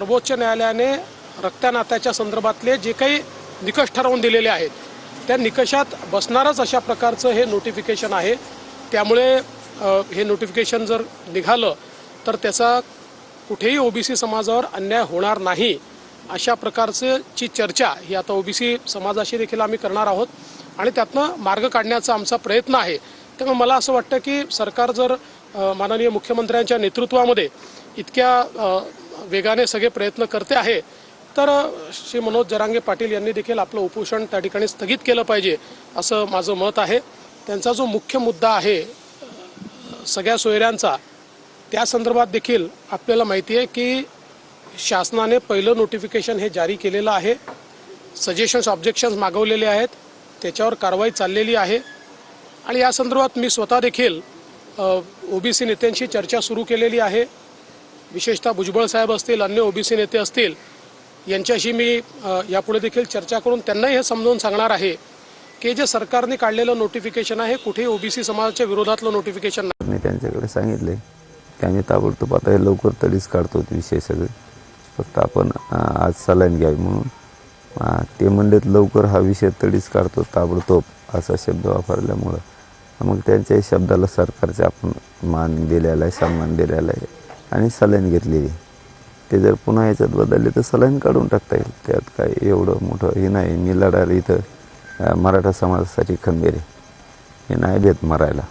सर्वोच्च न्यायालयाने रक्तनात्याच्या संदर्भातले जे काही निकष ठरवून दिलेले आहेत त्या निकषात बसणारच अशा प्रकारचं हे नोटिफिकेशन आहे. त्यामुळे हे नोटिफिकेशन जर निघालं तर त्याचा कुठेही ओबीसी समाजावर अन्याय होणार नाही अशा प्रकारचे ची चर्चा ही आता ओबीसी समाजाशी देखील आम्ही करणार आहोत आणि त्यातनं मार्ग काढण्याचा आमचा प्रयत्न आहे. त्यामुळे मला असं वाटतं की सरकार जर माननीय मुख्यमंत्र्यांच्या नेतृत्वामध्ये इतक्या वेगाने सगळे प्रयत्न करते आहे. तर श्री मनोज जरांगे पाटील यांनी देखील आपलं उपोषण त्या ठिकाणी स्थगित केलं पाहिजे असं माझं मत आहे. त्यांचा जो मुख्य मुद्दा आहे सगळ्या सोयऱ्यांचा त्या संदर्भात देखील आपल्याला माहिती आहे की शासनाने पहिलं नोटिफिकेशन हे जारी केलेलं आहे. सजेशन्स ऑब्जेक्शन्स मागवलेले आहेत. त्याच्यावर कारवाई चाललेली आहे. आणि या संदर्भात मी स्वतः देखील ओबीसी नेत्यांशी चर्चा सुरू केलेली आहे. विशेषतः भुजबळ साहेब असतील अन्य ओबीसी नेते असतील यांच्याशी मी यापुढे देखील चर्चा करून त्यांनाही हे समजावून सांगणार आहे की जे सरकारने काढलेलं नोटिफिकेशन आहे कुठेही ओबीसी समाजाच्या विरोधातलं नोटिफिकेशन नाही. त्यांच्याकडे सांगितले की आम्ही ताबडतोब आता हे लवकर तडीच काढतो विषय सगळे. फक्त आपण आज सलाईन घ्यावी म्हणून ते म्हणलेत लवकर हा विषय तडीच काढतो ताबडतोब असा शब्द वापरल्यामुळं. मग त्यांच्याही शब्दाला सरकारचा आपण मान दिलेला आहे सन्मान दिलेला आहे. आणि सलाईन घेतलेली. ते जर पुन्हा याच्यात बदलले तर सलाईन काढून टाकता येईल. त्यात काय एवढं मोठं हे नाही. मी लढायला इथं मराठा समाजासाठी खंबीर हे नाही भेट मरायला.